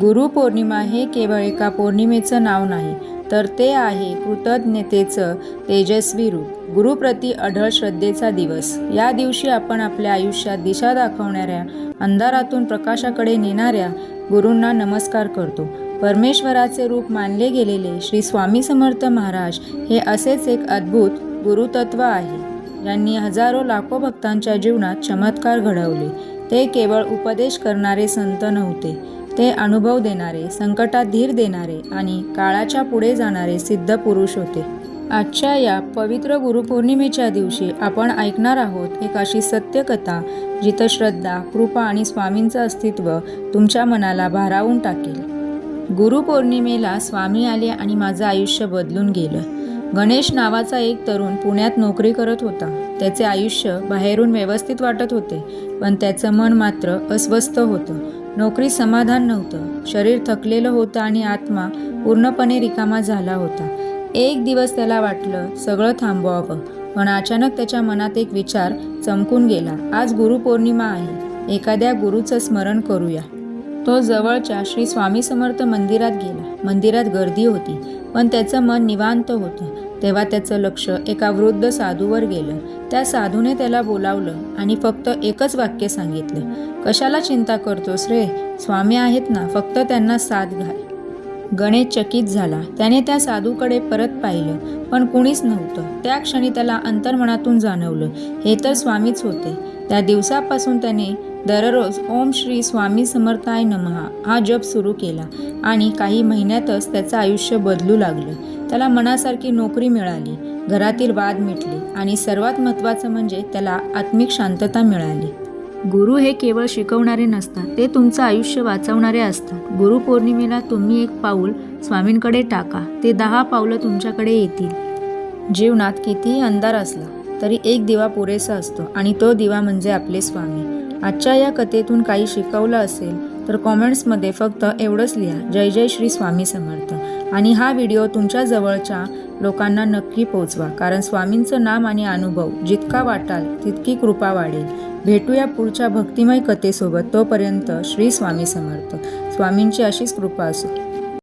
गुरुपौर्णिमा हे केवळ एका पौर्णिमेचं नाव नाही तर ते आहे कृतज्ञतेचं तेजस्वी रूप गुरुप्रती अढळ श्रद्धेचा दिवस. या दिवशी आपण आपल्या आयुष्यात दिशा दाखवणाऱ्या अंधारातून प्रकाशाकडे नेणाऱ्या गुरूंना नमस्कार करतो. परमेश्वराचे रूप मानले गेलेले श्री स्वामी समर्थ महाराज हे असेच एक अद्भुत गुरुतत्व आहे. ज्यांनी हजारो लाखो भक्तांच्या जीवनात चमत्कार घडवले. ते केवळ उपदेश करणारे संत नव्हते ते अनुभव देणारे संकटात धीर देणारे आणि काळाच्या पुढे जाणारे सिद्ध पुरुष होते. आजच्या या पवित्र गुरुपौर्णिमेच्या दिवशी आपण ऐकणार आहोत एक अशी सत्यकथा जिथं श्रद्धा कृपा आणि स्वामींचं अस्तित्व तुमच्या मनाला भारावून टाकेल. गुरुपौर्णिमेला स्वामी आले आणि माझं आयुष्य बदलून गेलं. गणेश नावाचा एक तरुण पुण्यात नोकरी करत होता. त्याचे आयुष्य बाहेरून व्यवस्थित वाटत होते पण त्याचं मन मात्र अस्वस्थ होतं. नोकरी समाधान नव्हतं. शरीर थकलेलं होतं आणि आत्मा पूर्णपणे रिकामा झाला होता. एक दिवस त्याला वाटलं सगळं थांबवावं. पण अचानक त्याच्या मनात एक विचार चमकून गेला. आज गुरुपौर्णिमा आहे. एखाद्या गुरुचं स्मरण करूया. तो जवळच्या श्री स्वामी समर्थ मंदिरात गेला. मंदिरात गर्दी होती पण त्याचं मन निवांत होतं. तेव्हा त्याचं लक्ष एका वृद्ध साधूवर गेलं. त्या साधूने त्याला बोलावलं आणि फक्त एकच वाक्य सांगितलं. कशाला चिंता करतोस रे? स्वामी आहेत ना फक्त त्यांना साथ घाल. गणेश चकित झाला. त्याने त्या साधूकडे परत पाहिलं पण कुणीच नव्हतं. त्या क्षणी त्याला अंतर्मनातून जाणवलं. हे तर स्वामीच होते. त्या दिवसापासून त्याने दररोज ओम श्री स्वामी समर्थाय नमहा हा जप सुरू केला आणि काही महिन्यातच त्याचं आयुष्य बदलू लागलं. त्याला मनासारखी नोकरी मिळाली घरातील वाद मिटले आणि सर्वात महत्त्वाचं म्हणजे त्याला आत्मिक शांतता मिळाली. गुरु हे केवळ शिकवणारे नसतात ते तुमचं आयुष्य वाचवणारे असतात. गुरुपौर्णिमेला तुम्ही एक पाऊल स्वामींकडे टाका ते दहा पावलं तुमच्याकडे येतील. जीवनात कितीही अंधार असला तरी एक दिवा पुरेसा असतो आणि तो दिवा म्हणजे आपले स्वामी. आजच्या या कथेतून काही शिकवलं असेल तर कॉमेंट्समध्ये फक्त एवढंच लिहा. जय जय श्री स्वामी समर्थ. आणि हा व्हिडिओ तुमच्या जवळच्या लोकांना नक्की पोचवा. कारण स्वामींचं नाम आणि अनुभव जितका वाटाल तितकी कृपा वाढेल. भेटूया पुढच्या भक्तिमय कथेसोबत. तोपर्यंत श्री स्वामी समर्थ. स्वामींची अशीच कृपा असो.